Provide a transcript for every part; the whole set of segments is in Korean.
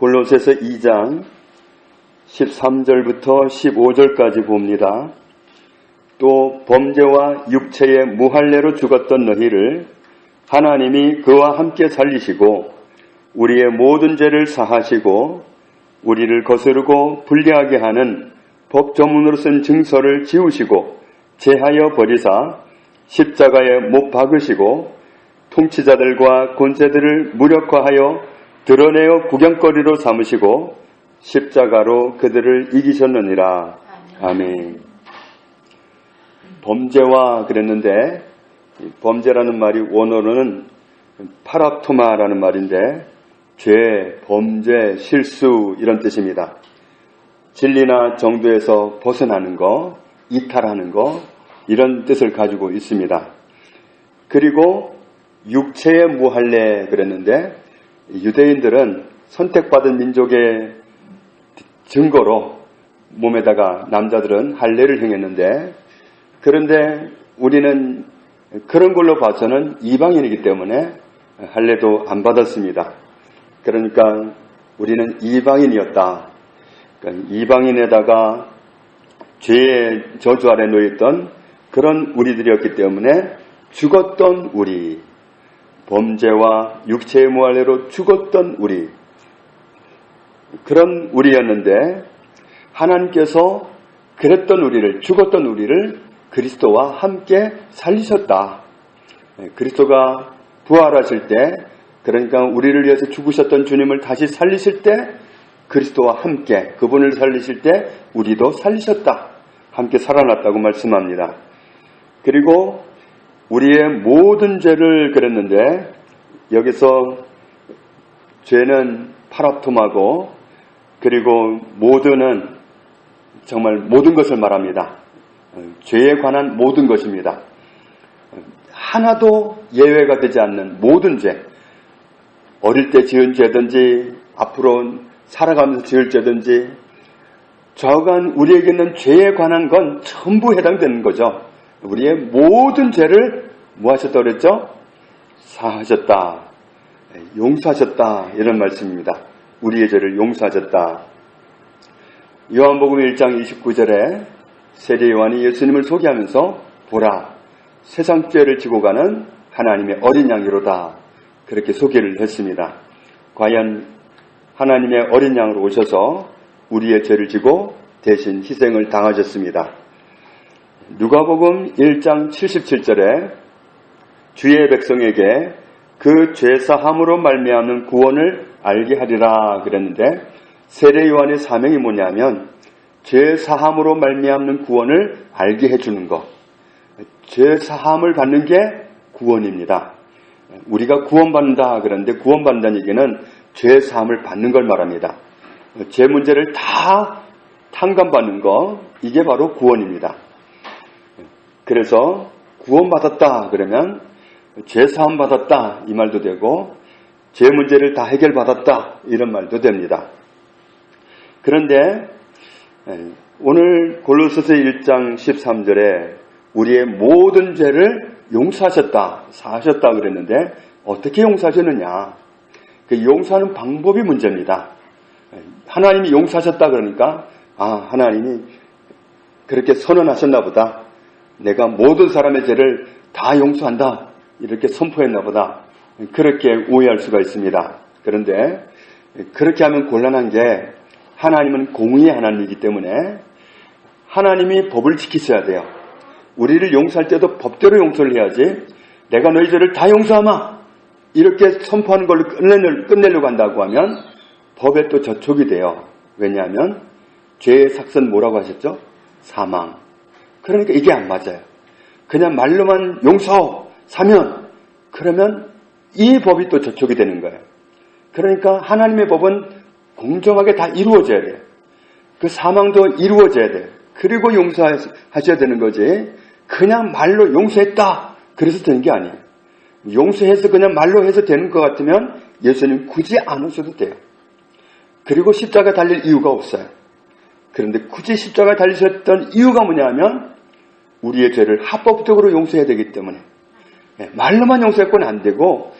골로새서 2장 13절부터 15절까지 봅니다. 또 범죄와 육체의 무할례로 죽었던 너희를 하나님이 그와 함께 살리시고 우리의 모든 죄를 사하시고 우리를 거스르고 불리하게 하는 법조문으로 쓴 증서를 지우시고 제하여 버리사 십자가에 못 박으시고 통치자들과 권세들을 무력화하여 드러내어 구경거리로 삼으시고 십자가로 그들을 이기셨느니라. 아멘. 범죄와 그랬는데 범죄라는 말이 원어로는 파라토마라는 말인데 죄, 범죄, 실수 이런 뜻입니다. 진리나 정도에서 벗어나는 거, 이탈하는 거 이런 뜻을 가지고 있습니다. 그리고 육체의 무할례 그랬는데 유대인들은 선택받은 민족의 증거로 몸에다가 남자들은 할례를 행했는데 그런데 우리는 그런 걸로 봐서는 이방인이기 때문에 할례도 안 받았습니다. 그러니까 우리는 이방인이었다. 그러니까 이방인에다가 죄의 저주 아래 놓였던 그런 우리들이었기 때문에 죽었던 우리, 범죄와 육체의 무할례로 죽었던 우리, 그런 우리였는데 하나님께서 그랬던 우리를, 죽었던 우리를 그리스도와 함께 살리셨다. 네, 그리스도가 부활하실 때, 그러니까 우리를 위해서 죽으셨던 주님을 다시 살리실 때, 그리스도와 함께 그분을 살리실 때 우리도 살리셨다. 함께 살아났다고 말씀합니다. 그리고 우리의 모든 죄를 그랬는데 여기서 죄는 파라토마고 그리고 모든은 정말 모든 것을 말합니다. 죄에 관한 모든 것입니다. 하나도 예외가 되지 않는 모든 죄. 어릴 때 지은 죄든지 앞으로 살아가면서 지을 죄든지 저간 우리에게는 죄에 관한 건 전부 해당되는 거죠. 우리의 모든 죄를 뭐 하셨다 그랬죠? 사하셨다. 용서하셨다. 이런 말씀입니다. 우리의 죄를 용서하셨다. 요한복음 1장 29절에 세례 요한이 예수님을 소개하면서 보라 세상 죄를 지고 가는 하나님의 어린 양이로다. 그렇게 소개를 했습니다. 과연 하나님의 어린 양으로 오셔서 우리의 죄를 지고 대신 희생을 당하셨습니다. 누가복음 1장 77절에 주의 백성에게 그 죄사함으로 말미암는 구원을 알게 하리라 그랬는데 세례 요한의 사명이 뭐냐면 죄사함으로 말미암는 구원을 알게 해주는 것. 죄사함을 받는 게 구원입니다. 우리가 구원받는다 그러는데 구원받는다는 얘기는 죄사함을 받는 걸 말합니다. 죄 문제를 다 탕감받는 거 이게 바로 구원입니다. 그래서 구원받았다 그러면 죄사함 받았다 이 말도 되고 죄 문제를 다 해결받았다 이런 말도 됩니다. 그런데 오늘 골로새서 1장 13절에 우리의 모든 죄를 용서하셨다, 사하셨다 그랬는데 어떻게 용서하셨느냐? 그 용서하는 방법이 문제입니다. 하나님이 용서하셨다 그러니까 아 하나님이 그렇게 선언하셨나 보다. 내가 모든 사람의 죄를 다 용서한다. 이렇게 선포했나 보다. 그렇게 오해할 수가 있습니다. 그런데 그렇게 하면 곤란한 게 하나님은 공의의 하나님이기 때문에 하나님이 법을 지키셔야 돼요. 우리를 용서할 때도 법대로 용서를 해야지 내가 너희 죄를 다 용서하마 이렇게 선포하는 걸로 끝내려고 한다고 하면 법에 또 저촉이 돼요. 왜냐하면 죄의 삭선 뭐라고 하셨죠? 사망. 그러니까 이게 안 맞아요. 그냥 말로만 용서 사면 그러면 이 법이 또 저촉이 되는 거예요. 그러니까 하나님의 법은 공정하게 다 이루어져야 돼요. 그 사망도 이루어져야 돼요. 그리고 용서하셔야 되는 거지. 그냥 말로 용서했다. 그래서 되는 게 아니에요. 용서해서 그냥 말로 해서 되는 것 같으면 예수님 굳이 안 오셔도 돼요. 그리고 십자가 달릴 이유가 없어요. 그런데 굳이 십자가 달리셨던 이유가 뭐냐면 우리의 죄를 합법적으로 용서해야 되기 때문에 네, 말로만 용서했고는 안 되고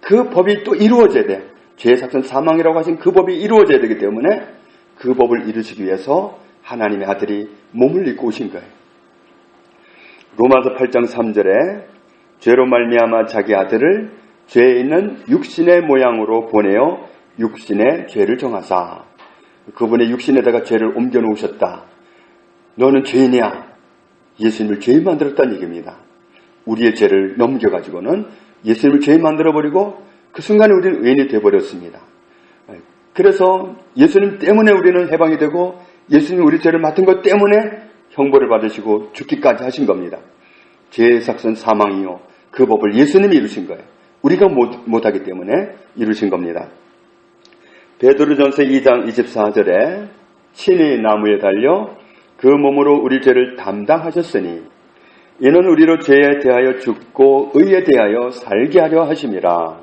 그 법이 또 이루어져야 돼. 죄의 삭선 사망이라고 하신 그 법이 이루어져야 되기 때문에 그 법을 이루시기 위해서 하나님의 아들이 몸을 입고 오신 거예요. 로마서 8장 3절에 죄로 말미암아 자기 아들을 죄에 있는 육신의 모양으로 보내어 육신의 죄를 정하사 그분의 육신에다가 죄를 옮겨 놓으셨다. 너는 죄인이야. 예수님을 죄인 만들었다는 얘기입니다. 우리의 죄를 넘겨가지고는 예수님을 죄인 만들어버리고 그 순간에 우리는 의인이 되어버렸습니다. 그래서 예수님 때문에 우리는 해방이 되고 예수님 우리 죄를 맡은 것 때문에 형벌을 받으시고 죽기까지 하신 겁니다. 죄의 삭선 사망이요. 그 법을 예수님이 이루신 거예요. 우리가 못, 못하기 때문에 이루신 겁니다. 베드로전서 2장 24절에 신이 나무에 달려 그 몸으로 우리 죄를 담당하셨으니 이는 우리로 죄에 대하여 죽고 의에 대하여 살게 하려 하심이라.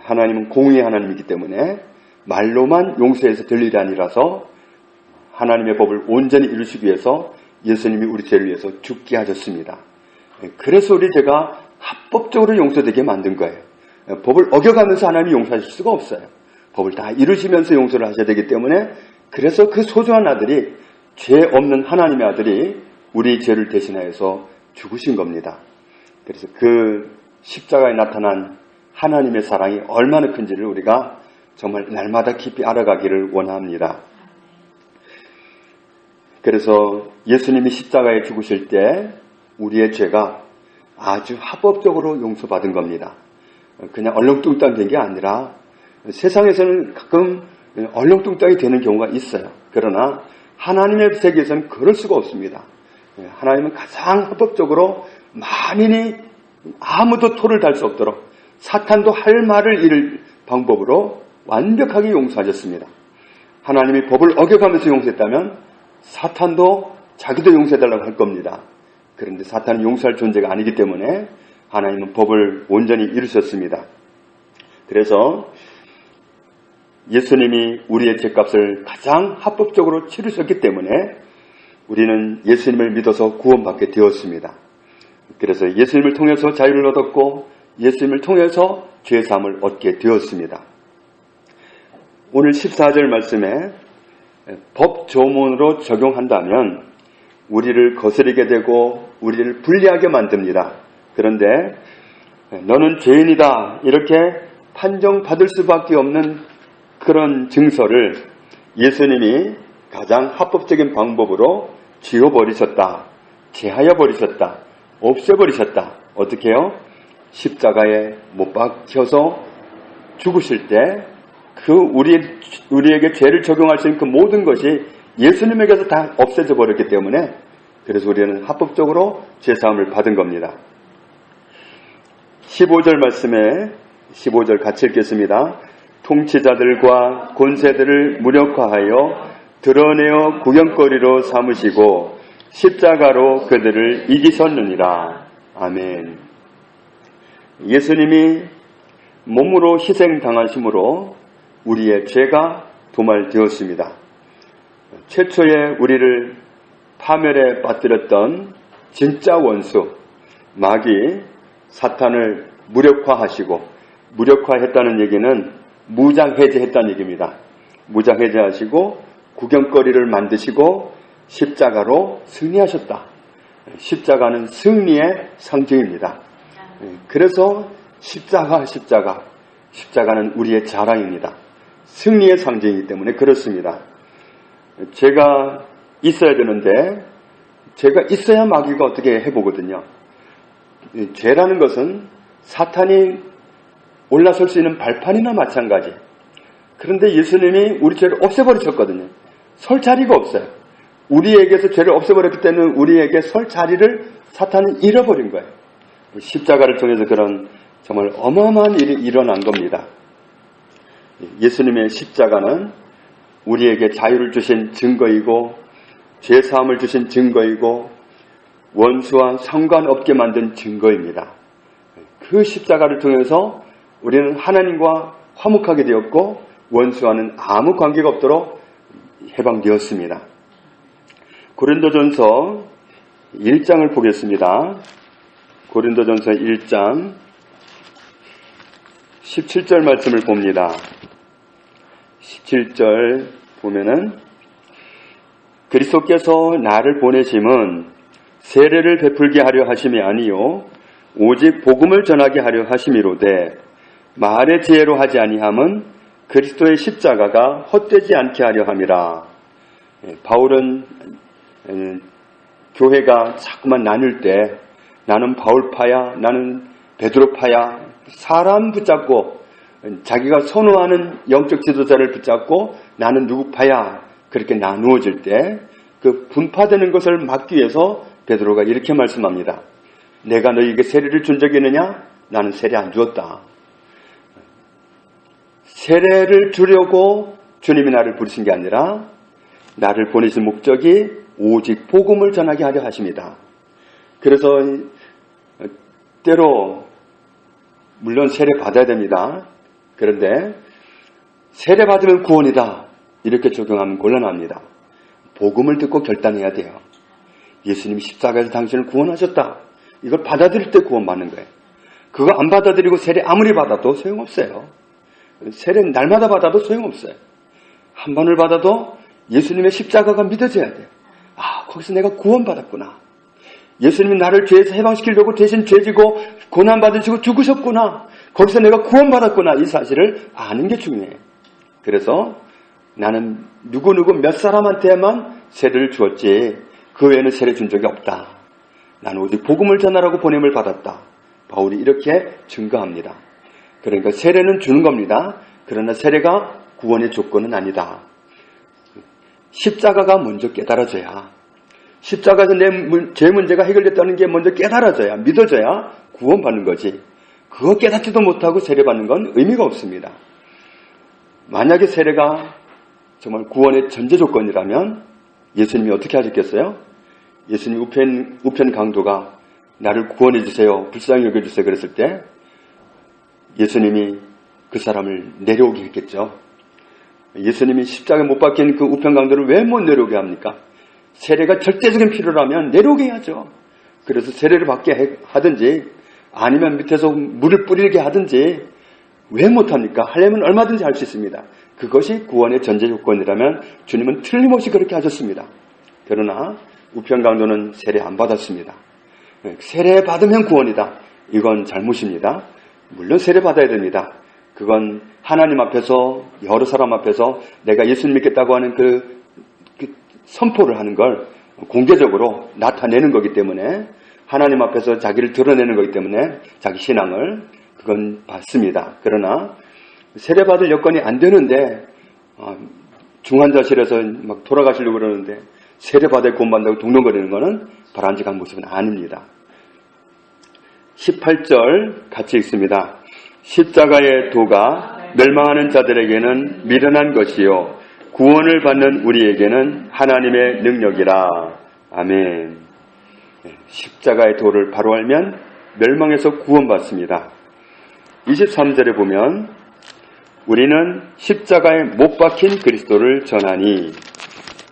하나님은 공의 하나님이기 때문에 말로만 용서해서 될 일이 아니라서 하나님의 법을 온전히 이루시기 위해서 예수님이 우리 죄를 위해서 죽게 하셨습니다. 그래서 우리 죄가 합법적으로 용서되게 만든 거예요. 법을 어겨가면서 하나님이 용서하실 수가 없어요. 법을 다 이루시면서 용서를 하셔야 되기 때문에 그래서 그 소중한 아들이 죄 없는 하나님의 아들이 우리 죄를 대신하여서 죽으신 겁니다. 그래서 그 십자가에 나타난 하나님의 사랑이 얼마나 큰지를 우리가 정말 날마다 깊이 알아가기를 원합니다. 그래서 예수님이 십자가에 죽으실 때 우리의 죄가 아주 합법적으로 용서받은 겁니다. 그냥 얼렁뚱땅 된 게 아니라 세상에서는 가끔 얼렁뚱땅이 되는 경우가 있어요. 그러나 하나님의 세계에서는 그럴 수가 없습니다. 하나님은 가장 합법적으로 만인이 아무도 토를 달 수 없도록 사탄도 할 말을 잃을 방법으로 완벽하게 용서하셨습니다. 하나님이 법을 어겨가면서 용서했다면 사탄도 자기도 용서해달라고 할 겁니다. 그런데 사탄은 용서할 존재가 아니기 때문에 하나님은 법을 온전히 이루셨습니다. 그래서 예수님이 우리의 죄값을 가장 합법적으로 치르셨기 때문에 우리는 예수님을 믿어서 구원받게 되었습니다. 그래서 예수님을 통해서 자유를 얻었고 예수님을 통해서 죄사함을 얻게 되었습니다. 오늘 14절 말씀에 법 조문으로 적용한다면 우리를 거스리게 되고 우리를 불리하게 만듭니다. 그런데 너는 죄인이다 이렇게 판정받을 수밖에 없는 그런 증서를 예수님이 가장 합법적인 방법으로 지워버리셨다. 제하여 버리셨다. 없애버리셨다. 어떻게 해요? 십자가에 못 박혀서 죽으실 때 그 우리, 우리에게 죄를 적용할 수 있는 그 모든 것이 예수님에게서 다 없애져 버렸기 때문에 그래서 우리는 합법적으로 죄사함을 받은 겁니다. 15절 말씀에 15절 같이 읽겠습니다. 통치자들과 권세들을 무력화하여 드러내어 구경거리로 삼으시고 십자가로 그들을 이기셨느니라. 아멘. 예수님이 몸으로 희생당하심으로 우리의 죄가 도말되었습니다. 최초에 우리를 파멸에 빠뜨렸던 진짜 원수, 마귀, 사탄을 무력화하시고, 무력화했다는 얘기는 무장해제했다는 얘기입니다. 무장해제하시고, 구경거리를 만드시고, 십자가로 승리하셨다. 십자가는 승리의 상징입니다. 그래서 십자가, 십자가, 십자가는 우리의 자랑입니다. 승리의 상징이기 때문에 그렇습니다. 제가 있어야 되는데, 제가 있어야 마귀가 어떻게 해보거든요. 죄라는 것은 사탄이 올라설 수 있는 발판이나 마찬가지. 그런데 예수님이 우리 죄를 없애버리셨거든요. 설 자리가 없어요. 우리에게서 죄를 없애버렸기 때문에 우리에게 설 자리를 사탄은 잃어버린 거예요. 십자가를 통해서 그런 정말 어마어마한 일이 일어난 겁니다. 예수님의 십자가는 우리에게 자유를 주신 증거이고 죄사함을 주신 증거이고 원수와 상관없게 만든 증거입니다. 그 십자가를 통해서 우리는 하나님과 화목하게 되었고 원수와는 아무 관계가 없도록 해방되었습니다. 고린도전서 1장을 보겠습니다. 고린도전서 1장 17절 말씀을 봅니다. 17절 보면은 그리스도께서 나를 보내심은 세례를 베풀게 하려 하심이 아니요 오직 복음을 전하게 하려 하심이로되 말의 지혜로 하지 아니함은 그리스도의 십자가가 헛되지 않게 하려 함이라. 예, 바울은 음, 교회가 자꾸만 나눌 때 나는 바울파야, 나는 베드로파야, 사람 붙잡고 자기가 선호하는 영적 지도자를 붙잡고 나는 누구파야 그렇게 나누어질 때 그 분파되는 것을 막기 위해서 베드로가 이렇게 말씀합니다. 내가 너희에게 세례를 준 적이 있느냐? 나는 세례 안 주었다. 세례를 주려고 주님이 나를 부르신 게 아니라 나를 보내신 목적이 오직 복음을 전하게 하려 하십니다. 그래서 때로 물론 세례 받아야 됩니다. 그런데 세례 받으면 구원이다. 이렇게 적용하면 곤란합니다. 복음을 듣고 결단해야 돼요. 예수님이 십자가에서 당신을 구원하셨다. 이걸 받아들일 때 구원받는 거예요. 그거 안 받아들이고 세례 아무리 받아도 소용없어요. 세례는 날마다 받아도 소용없어요. 한 번을 받아도 예수님의 십자가가 믿어져야 돼요. 아, 거기서 내가 구원받았구나. 예수님이 나를 죄에서 해방시키려고 대신 죄지고 고난받으시고 죽으셨구나. 거기서 내가 구원받았구나. 이 사실을 아는 게 중요해요. 그래서 나는 누구누구 몇 사람한테만 세례를 주었지 그 외에는 세례 준 적이 없다. 나는 오직 복음을 전하라고 보냄을 받았다. 바울이 이렇게 증거합니다. 그러니까 세례는 주는 겁니다. 그러나 세례가 구원의 조건은 아니다. 십자가가 먼저 깨달아져야 십자가에서 내 제 문제가 해결됐다는 게 먼저 깨달아져야 믿어져야 구원받는 거지. 그거 깨닫지도 못하고 세례받는 건 의미가 없습니다. 만약에 세례가 정말 구원의 전제 조건이라면 예수님이 어떻게 하셨겠어요? 예수님 우편, 우편 강도가 나를 구원해 주세요. 불쌍히 여겨 주세요. 그랬을 때 예수님이 그 사람을 내려오게 했겠죠. 예수님이 십자가에 못 박힌 그 우편 강도를 왜 못 내려오게 합니까? 세례가 절대적인 필요라면 내려오게 해야죠. 그래서 세례를 받게 하든지 아니면 밑에서 물을 뿌리게 하든지 왜 못합니까? 하려면 얼마든지 할 수 있습니다. 그것이 구원의 전제 조건이라면 주님은 틀림없이 그렇게 하셨습니다. 그러나 우편강도는 세례 안 받았습니다. 세례 받으면 구원이다. 이건 잘못입니다. 물론 세례 받아야 됩니다. 그건 하나님 앞에서 여러 사람 앞에서 내가 예수님 믿겠다고 하는 그, 그 선포를 하는 걸 공개적으로 나타내는 거기 때문에 하나님 앞에서 자기를 드러내는 거기 때문에 자기 신앙을 그건 받습니다. 그러나 세례 받을 여건이 안 되는데 어, 중환자실에서 막 돌아가시려고 그러는데 세례 받을 구원받는다고 동동거리는 것은 바람직한 모습은 아닙니다. 18절 같이 읽습니다. 십자가의 도가 멸망하는 자들에게는 미련한 것이요 구원을 받는 우리에게는 하나님의 능력이라. 아멘. 십자가의 도를 바로 알면 멸망에서 구원받습니다. 23절에 보면 우리는 십자가에 못 박힌 그리스도를 전하니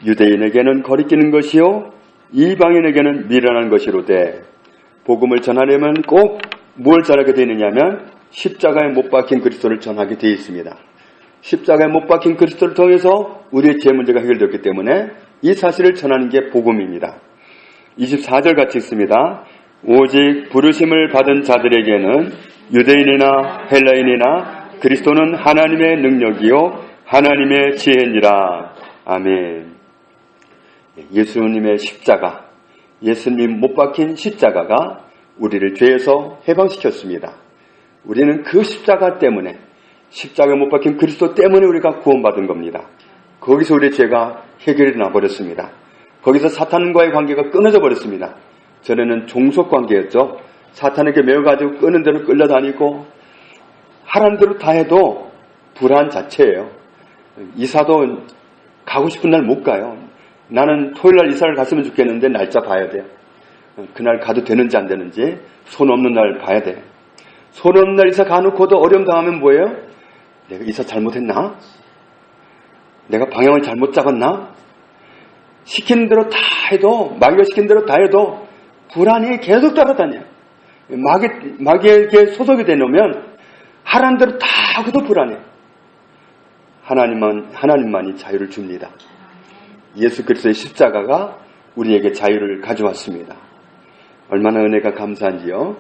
유대인에게는 거리끼는 것이요 이방인에게는 미련한 것이로되 복음을 전하려면 꼭뭘 잘하게 되느냐면 십자가에 못 박힌 그리스도를 전하게 되어 있습니다. 십자가에 못 박힌 그리스도를 통해서 우리의 죄 문제가 해결되었기 때문에 이 사실을 전하는 게 복음입니다. 24절 같이 있습니다. 오직 부르심을 받은 자들에게는 유대인이나 헬라인이나 그리스도는 하나님의 능력이요 하나님의 지혜니라. 아멘. 예수님의 십자가, 예수님 못 박힌 십자가가 우리를 죄에서 해방시켰습니다. 우리는 그 십자가 때문에 십자가에 못 박힌 그리스도 때문에 우리가 구원받은 겁니다. 거기서 우리의 죄가 해결이 나버렸습니다. 거기서 사탄과의 관계가 끊어져 버렸습니다. 전에는 종속 관계였죠. 사탄에게 매어가지고 끄는 대로 끌려다니고 하라는 대로 다 해도 불안 자체예요. 이사도 가고 싶은 날 못 가요. 나는 토요일 날 이사를 갔으면 좋겠는데 날짜 봐야 돼요. 그날 가도 되는지 안 되는지 손 없는 날 봐야 돼. 손 없는 날 이사 가놓고도 어려움 당하면 뭐예요? 내가 이사 잘못했나? 내가 방향을 잘못 잡았나? 시키는 대로 다 해도 마귀가 시킨 대로 다 해도 불안이 계속 따라다녀요. 마귀, 마귀에게 소속이 되놓으면 하라는 대로 다 하고도 불안해. 하나님만, 하나님만이 자유를 줍니다. 예수 그리스도의 십자가가 우리에게 자유를 가져왔습니다. 얼마나 은혜가 감사한지요.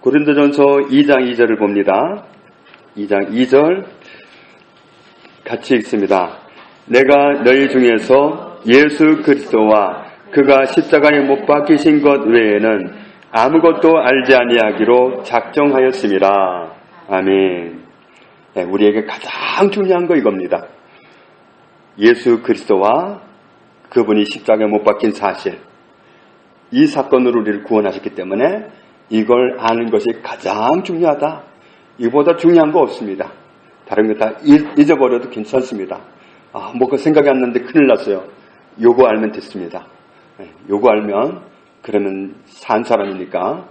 고린도전서 2장 2절을 봅니다. 2장 2절 같이 읽습니다. 내가 너희 중에서 예수 그리스도와 그가 십자가에 못 박히신 것 외에는 아무것도 알지 아니하기로 작정하였습니다. 아멘. 네, 우리에게 가장 중요한 거 이겁니다. 예수 그리스도와 그분이 십자가에 못 박힌 사실. 이 사건으로 우리를 구원하셨기 때문에 이걸 아는 것이 가장 중요하다. 이보다 중요한 거 없습니다. 다른 거 다 잊어버려도 괜찮습니다. 아, 뭐그 생각이 안 나는데 큰일 났어요. 요거 알면 됐습니다. 네, 요거 알면 그러면 산 사람이니까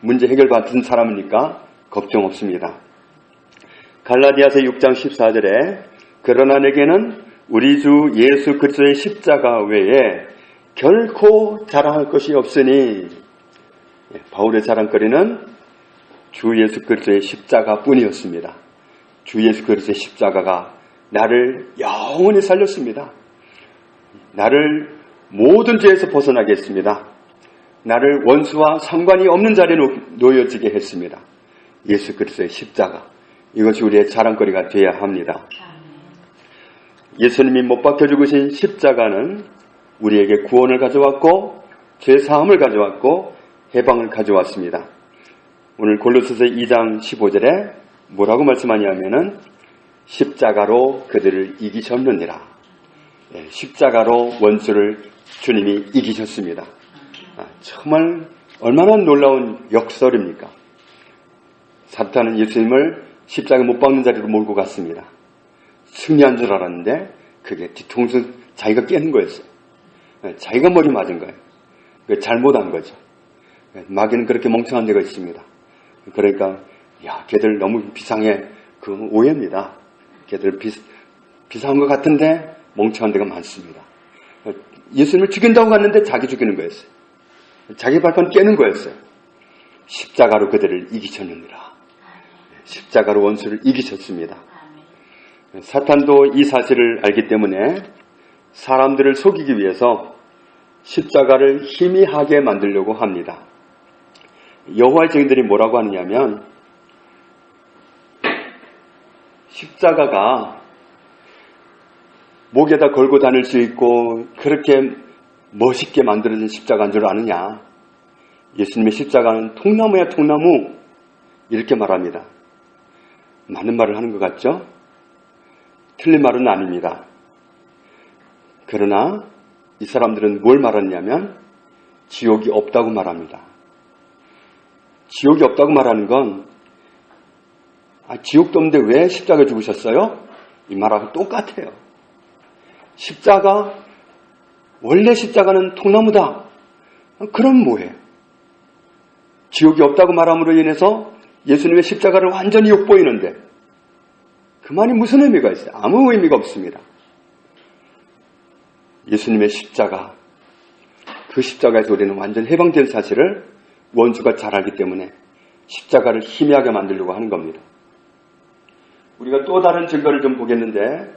문제 해결 받은 사람이니까 걱정 없습니다. 갈라디아서 6장 14절에 그러나 내게는 우리 주 예수 그리스도의 십자가 외에 결코 자랑할 것이 없으니 예, 바울의 자랑거리는 주 예수 그리스도의 십자가 뿐이었습니다. 주 예수 그리스도의 십자가가 나를 영원히 살렸습니다. 나를 모든 죄에서 벗어나게 했습니다. 나를 원수와 상관이 없는 자리에 놓여지게 했습니다. 예수 그리스도의 십자가. 이것이 우리의 자랑거리가 되어야 합니다. 예수님이 못 박혀 죽으신 십자가는 우리에게 구원을 가져왔고 죄 사함을 가져왔고 해방을 가져왔습니다. 오늘 골로새서 2장 15절에 뭐라고 말씀하냐면은 십자가로 그들을 이기셨느니라. 네, 십자가로 원수를 주님이 이기셨습니다. 아, 정말 얼마나 놀라운 역설입니까? 사탄은 예수님을 십자가에 못 박는 자리로 몰고 갔습니다. 승리한 줄 알았는데 그게 뒤통수 자기가 깨는 거였어요. 네, 자기가 머리 맞은 거예요. 잘못한 거죠. 네, 마귀는 그렇게 멍청한 데가 있습니다. 그러니까 야 걔들 너무 비상해 그 오해입니다. 걔들 비, 비상한 것 같은데 멍청한 데가 많습니다. 예수님을 죽인다고 갔는데 자기 죽이는 거였어요. 자기 발판 깨는 거였어요. 십자가로 그들을 이기셨느니라. 십자가로 원수를 이기셨습니다. 사탄도 이 사실을 알기 때문에 사람들을 속이기 위해서 십자가를 희미하게 만들려고 합니다. 여호와의 증인들이 뭐라고 하느냐면 십자가가 목에다 걸고 다닐 수 있고 그렇게 멋있게 만들어진 십자가인 줄 아느냐? 예수님의 십자가는 통나무야 통나무 이렇게 말합니다. 많은 말을 하는 것 같죠? 틀린 말은 아닙니다. 그러나 이 사람들은 뭘 말하냐면 지옥이 없다고 말합니다. 지옥이 없다고 말하는 건 아, 지옥도 없는데 왜 십자가 죽으셨어요? 이 말하고 똑같아요. 십자가 원래 십자가는 통나무다. 그럼 뭐해? 지옥이 없다고 말함으로 인해서 예수님의 십자가를 완전히 욕보이는데 그 말이 무슨 의미가 있어요? 아무 의미가 없습니다. 예수님의 십자가, 그 십자가에서 우리는 완전 해방된 사실을 원수가 잘 알기 때문에 십자가를 희미하게 만들려고 하는 겁니다. 우리가 또 다른 증거를 좀 보겠는데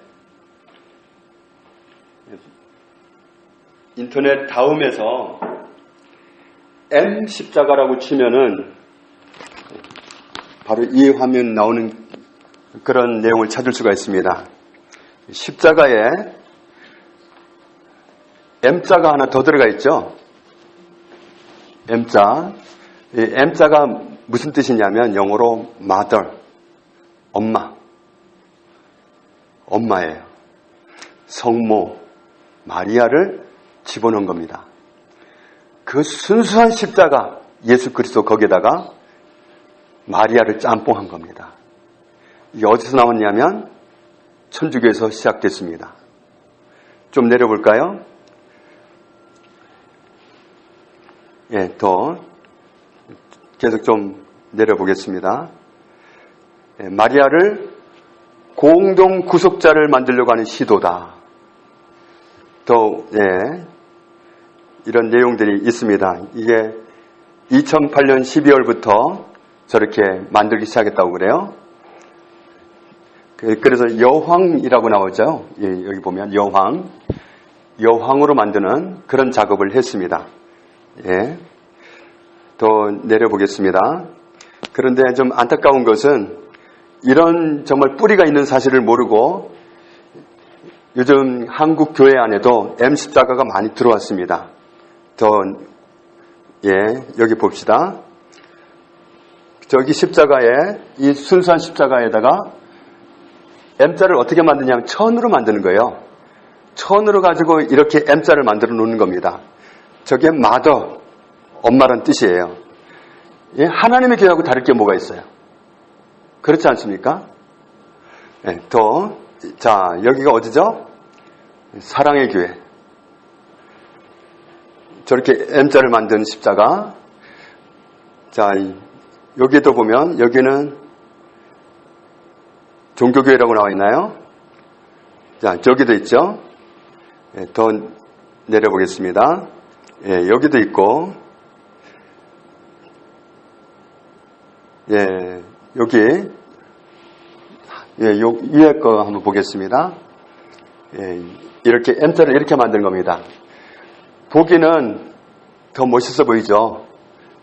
인터넷 다음에서 M 십자가라고 치면은 바로 이 화면 나오는 그런 내용을 찾을 수가 있습니다. 십자가에 M자가 하나 더 들어가 있죠. M자. 이 M자가 무슨 뜻이냐면 영어로 mother, 엄마. 엄마예요. 성모, 마리아를 집어넣은 겁니다. 그 순수한 십자가, 예수 그리스도 거기에다가 마리아를 짬뽕한 겁니다. 이게 어디서 나왔냐면 천주교에서 시작됐습니다. 좀 내려볼까요? 예, 더 계속 좀 내려보겠습니다. 예, 마리아를 공동 구속자를 만들려고 하는 시도다. 또 예, 이런 내용들이 있습니다. 이게 2008년 12월부터 저렇게 만들기 시작했다고 그래요. 그- 그래서 여황이라고 나오죠. 예, 여기 보면 여황, 여황으로 만드는 그런 작업을 했습니다. 예. 더 내려보겠습니다. 그런데 좀 안타까운 것은 이런 정말 뿌리가 있는 사실을 모르고 요즘 한국 교회 안에도 M 십자가가 많이 들어왔습니다. 더, 예, 여기 봅시다. 저기 십자가에, 이 순수한 십자가에다가 M자를 어떻게 만드냐면 천으로 만드는 거예요. 천으로 가지고 이렇게 M자를 만들어 놓는 겁니다. 저게 마더, 엄마란 뜻이에요. 예, 하나님의 교회하고 다를 게 뭐가 있어요? 그렇지 않습니까? 예, 더, 자, 여기가 어디죠? 사랑의 교회. 저렇게 M자를 만든 십자가. 자, 이- 여기도 보면, 여기는 종교교회라고 나와 있나요? 자, 저기도 있죠? 예, 더 내려보겠습니다. 예, 여기도 있고, 예, 여기, 예, 요, 위에 거 한번 보겠습니다. 예, 이렇게 M자를 이렇게 만든 겁니다. 보기는 더 멋있어 보이죠?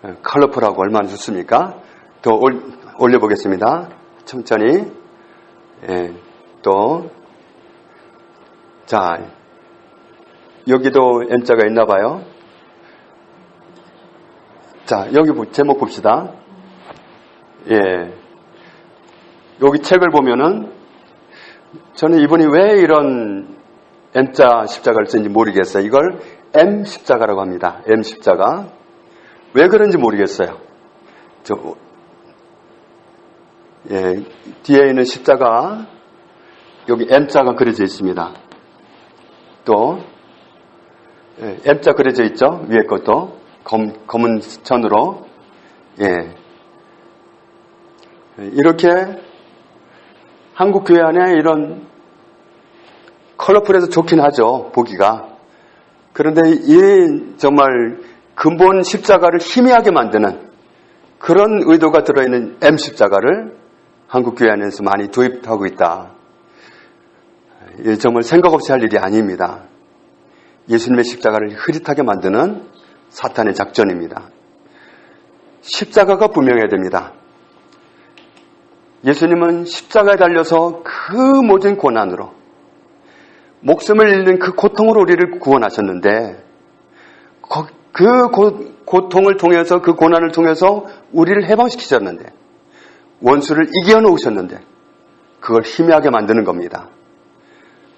예, 컬러풀하고 얼마나 좋습니까? 더 올, 올려보겠습니다. 천천히. 예, 또, 자, 여기도 M자가 있나 봐요. 자, 여기 보- 제목 봅시다. 예. 여기 책을 보면은 저는 이분이 왜 이런 M자 십자가를 쓴지 모르겠어요. 이걸 M 십자가라고 합니다. M 십자가. 왜 그런지 모르겠어요. 저, 예, 뒤에 있는 십자가, 여기 M자가 그려져 있습니다. 또, 예, M자 그려져 있죠? 위에 것도. 검, 검은 천으로. 예. 이렇게 한국 교회 안에 이런 컬러풀해서 좋긴 하죠, 보기가. 그런데 이 정말 근본 십자가를 희미하게 만드는 그런 의도가 들어있는 M 십자가를 한국 교회 안에서 많이 도입하고 있다. 이 정말 생각 없이 할 일이 아닙니다. 예수님의 십자가를 흐릿하게 만드는 사탄의 작전입니다. 십자가가 분명해야 됩니다. 예수님은 십자가에 달려서 그 모든 고난으로 목숨을 잃는 그 고통으로 우리를 구원하셨는데 거- 그 고, 고통을 통해서 그 고난을 통해서 우리를 해방시키셨는데 원수를 이겨놓으셨는데 그걸 희미하게 만드는 겁니다.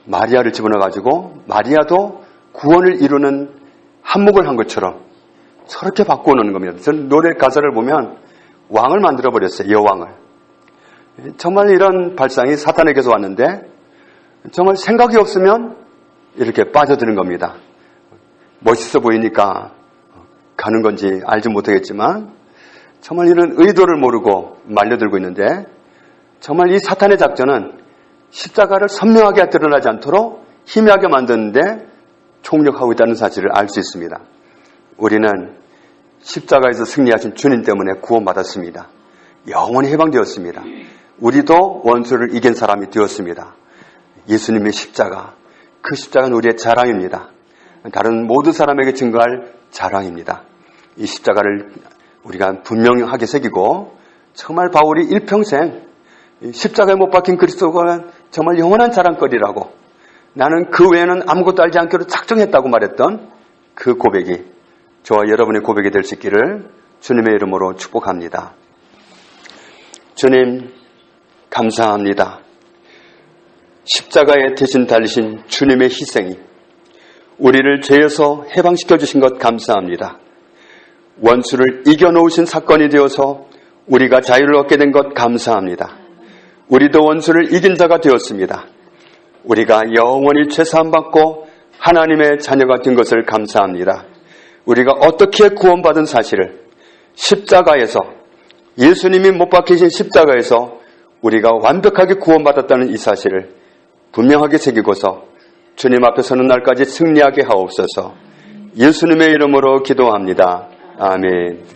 마리아를 집어넣어 가지고 마리아도 구원을 이루는 한몫을 한 것처럼 저렇게 바꾸어 놓는 겁니다. 저는 노래 가사를 보면 왕을 만들어 버렸어요. 여왕을. 정말 이런 발상이 사탄에게서 왔는데 정말 생각이 없으면 이렇게 빠져드는 겁니다. 멋있어 보이니까 가는 건지 알지 못하겠지만 정말 이런 의도를 모르고 말려들고 있는데 정말 이 사탄의 작전은 십자가를 선명하게 드러나지 않도록 희미하게 만드는데 총력하고 있다는 사실을 알 수 있습니다. 우리는 십자가에서 승리하신 주님 때문에 구원받았습니다. 영원히 해방되었습니다. 우리도 원수를 이긴 사람이 되었습니다. 예수님의 십자가, 그 십자가는 우리의 자랑입니다. 다른 모든 사람에게 증거할 자랑입니다. 이 십자가를 우리가 분명하게 새기고 정말 바울이 일평생 이 십자가에 못 박힌 그리스도가 정말 영원한 자랑거리라고 나는 그 외에는 아무것도 알지 않기로 작정했다고 말했던 그 고백이 저와 여러분의 고백이 될 수 있기를 주님의 이름으로 축복합니다. 주님, 감사합니다. 십자가에 대신 달리신 주님의 희생이 우리를 죄에서 해방시켜 주신 것 감사합니다. 원수를 이겨놓으신 사건이 되어서 우리가 자유를 얻게 된 것 감사합니다. 우리도 원수를 이긴 자가 되었습니다. 우리가 영원히 죄사함 받고 하나님의 자녀가 된 것을 감사합니다. 우리가 어떻게 구원받은 사실을 십자가에서 예수님이 못 박히신 십자가에서 우리가 완벽하게 구원받았다는 이 사실을 분명하게 새기고서 주님 앞에 서는 날까지 승리하게 하옵소서 예수님의 이름으로 기도합니다. 아멘.